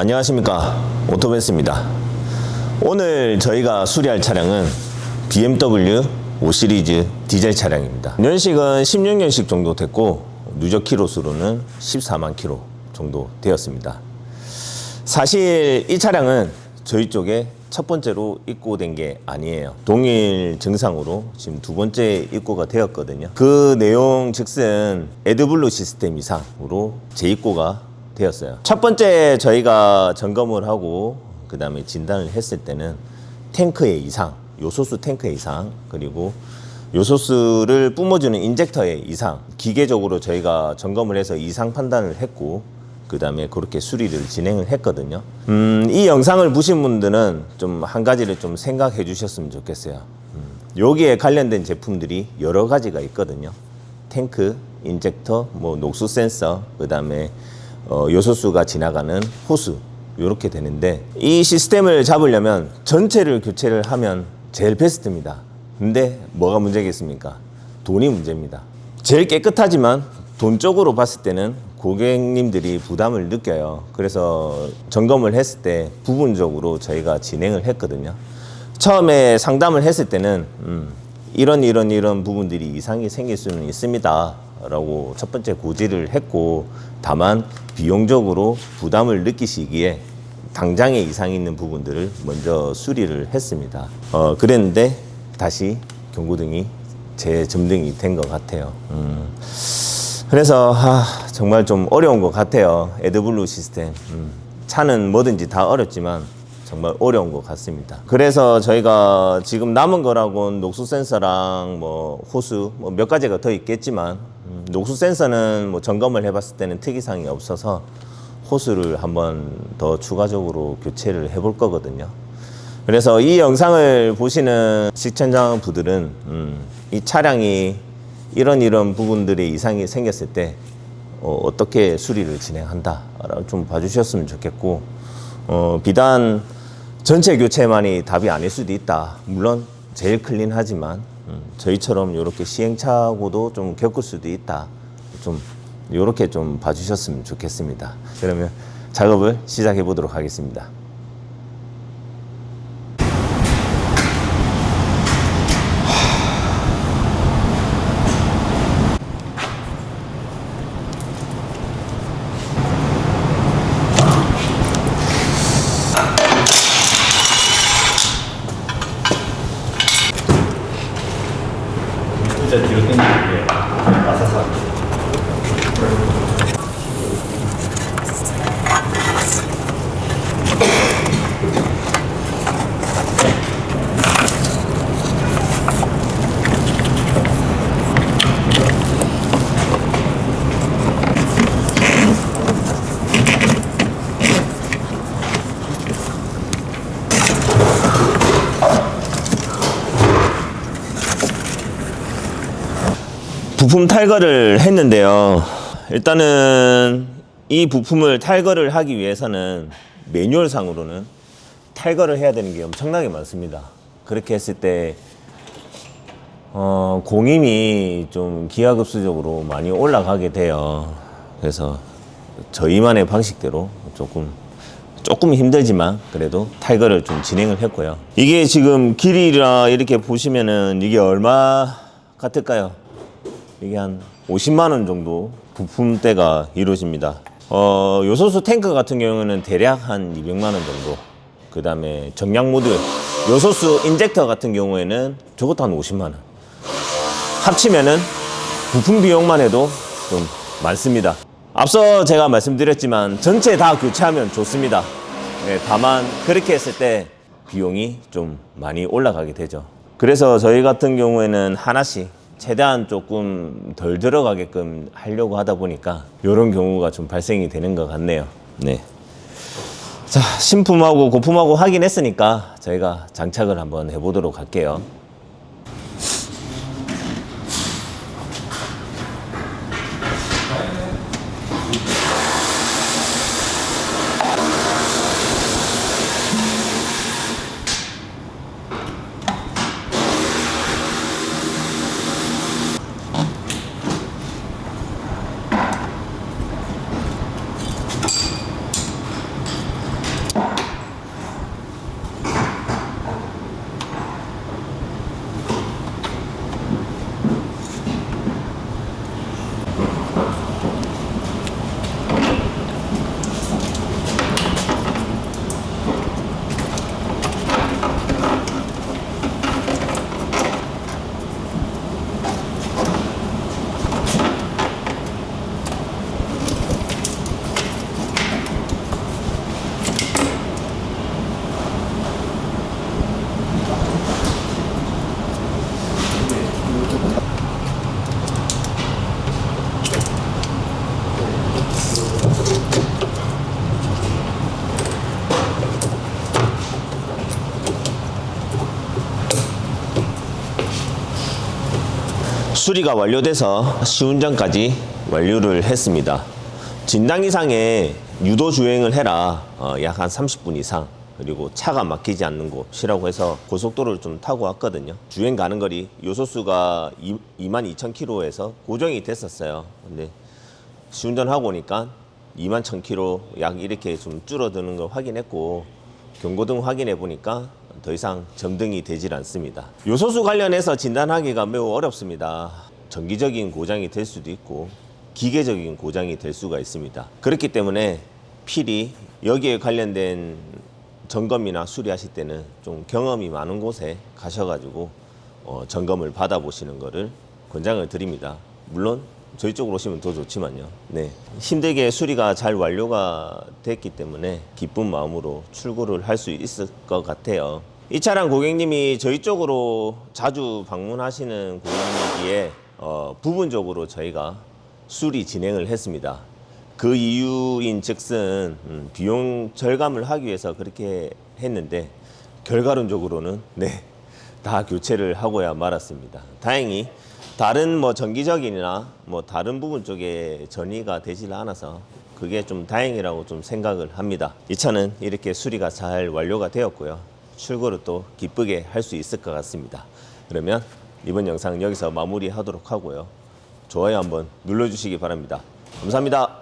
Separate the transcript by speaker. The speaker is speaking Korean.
Speaker 1: 안녕하십니까 오토베스입니다 오늘 저희가 수리할 차량은 BMW 5 시리즈 디젤 차량입니다 연식은 16년식 정도 됐고 누적 키로수로는 14만 키로 정도 되었습니다 사실 이 차량은 저희 쪽에 첫 번째로 입고된 게 아니에요. 동일 증상으로 지금 두 번째 입고가 되었거든요. 그 내용 즉슨 에드블루 시스템 이상으로 재입고가 되었어요. 첫 번째 저희가 점검을 하고 그 다음에 진단을 했을 때는 탱크의 이상, 요소수 탱크의 이상, 그리고 요소수를 뿜어주는 인젝터의 이상, 기계적으로 저희가 점검을 해서 이상 판단을 했고, 그 다음에 그렇게 수리를 진행을 했거든요. 음, 이 영상을 보신 분들은 좀 한 가지를 좀 생각해 주셨으면 좋겠어요. 음, 여기에 관련된 제품들이 여러 가지가 있거든요. 탱크, 인젝터, 뭐 녹수 센서, 그 다음에 어, 요소수가 지나가는 호수 이렇게 되는데 이 시스템을 잡으려면 전체를 교체를 하면 제일 베스트입니다. 근데 뭐가 문제겠습니까? 돈이 문제입니다. 제일 깨끗하지만 돈적으로 봤을 때는 고객님들이 부담을 느껴요. 그래서 점검을 했을 때 부분적으로 저희가 진행을 했거든요. 처음에 상담을 했을 때는 음, 이런 이런 이런 부분들이 이상이 생길 수는 있습니다. 라고 첫 번째 고지를 했고 다만 비용적으로 부담을 느끼시기에 당장에 이상이 있는 부분들을 먼저 수리를 했습니다. 어, 그랬는데 다시 경고등이 재점등이 된 것 같아요. 음. 그래서 아, 정말 좀 어려운 것 같아요. 에드블루 시스템. 음, 차는 뭐든지 다 어렵지만 정말 어려운 것 같습니다. 그래서 저희가 지금 남은 거라고는 녹수 센서랑 뭐 호수 뭐 몇 가지가 더 있겠지만 음, 녹수 센서는 뭐 점검을 해봤을 때는 특이사항이 없어서 호수를 한번 더 추가적으로 교체를 해볼 거거든요. 그래서 이 영상을 보시는 시청자 분들은 음, 이 차량이 이런 이런 부분들의 이상이 생겼을 때 어, 어떻게 수리를 진행한다라고 좀 봐주셨으면 좋겠고 어, 비단 전체 교체만이 답이 아닐 수도 있다. 물론 제일 클린하지만 음, 저희처럼 이렇게 시행착오도 좀 겪을 수도 있다. 좀 이렇게 좀 봐주셨으면 좋겠습니다. 그러면 작업을 시작해 보도록 하겠습니다.
Speaker 2: 진짜 뒤로 당기는 게 바삭하게
Speaker 1: 부품 탈거를 했는데요. 일단은 이 부품을 탈거를 하기 위해서는 매뉴얼상으로는 탈거를 해야 되는 게 엄청나게 많습니다. 그렇게 했을 때 어, 공임이 좀 기하급수적으로 많이 올라가게 돼요. 그래서 저희만의 방식대로 조금 조금 힘들지만 그래도 탈거를 좀 진행을 했고요. 이게 지금 길이라 이렇게 보시면은 이게 얼마 같을까요? 이게 한 50만 원 정도 부품대가 이루어집니다. 어, 요소수 탱크 같은 경우는 대략 한 200만 원 정도. 그 다음에 정량 모드, 요소수 인젝터 같은 경우에는 저것도 한 50만 원. 합치면은 부품 비용만 해도 좀 많습니다. 앞서 제가 말씀드렸지만 전체 다 교체하면 좋습니다. 네, 다만 그렇게 했을 때 비용이 좀 많이 올라가게 되죠. 그래서 저희 같은 경우에는 하나씩 최대한 조금 덜 들어가게끔 하려고 하다 보니까 이런 경우가 좀 발생이 되는 것 같네요. 네. 자, 신품하고 고품하고 확인했으니까 저희가 장착을 한번 해보도록 할게요. 수리가 완료돼서 시운전까지 완료를 했습니다. 진당 이상의 유도 주행을 해라 어, 약 한 30분 이상 그리고 차가 막히지 않는 곳이라고 해서 고속도로를 좀 타고 왔거든요. 주행 가는 거리 요소수가 22,000km에서 고정이 됐었어요. 근데 시운전하고 오니까 2만 1000km 약 이렇게 좀 줄어드는 걸 확인했고 경고등 확인해 보니까 더 이상 점등이 되질 않습니다. 요소수 관련해서 진단하기가 매우 어렵습니다. 정기적인 고장이 될 수도 있고 기계적인 고장이 될 수가 있습니다. 그렇기 때문에 필히 여기에 관련된 점검이나 수리하실 때는 좀 경험이 많은 곳에 가셔가지고 어, 점검을 받아보시는 것을 권장을 드립니다. 물론 저희 쪽으로 오시면 더 좋지만요. 네. 힘들게 수리가 잘 완료가 됐기 때문에 기쁜 마음으로 출고를 할 수 있을 것 같아요. 이 차량 고객님이 저희 쪽으로 자주 방문하시는 고객님이기에 어, 부분적으로 저희가 수리 진행을 했습니다. 그 이유인 즉슨 음, 비용 절감을 하기 위해서 그렇게 했는데 결과론적으로는 네, 다 교체를 하고야 말았습니다. 다행히 다른 뭐 정기적이나 뭐 다른 부분 쪽에 전이가 되질 않아서 그게 좀 다행이라고 좀 생각을 합니다. 이 차는 이렇게 수리가 잘 완료가 되었고요. 출고를 또 기쁘게 할 수 있을 것 같습니다. 그러면 이번 영상 여기서 마무리하도록 하고요. 좋아요 한번 눌러주시기 바랍니다. 감사합니다.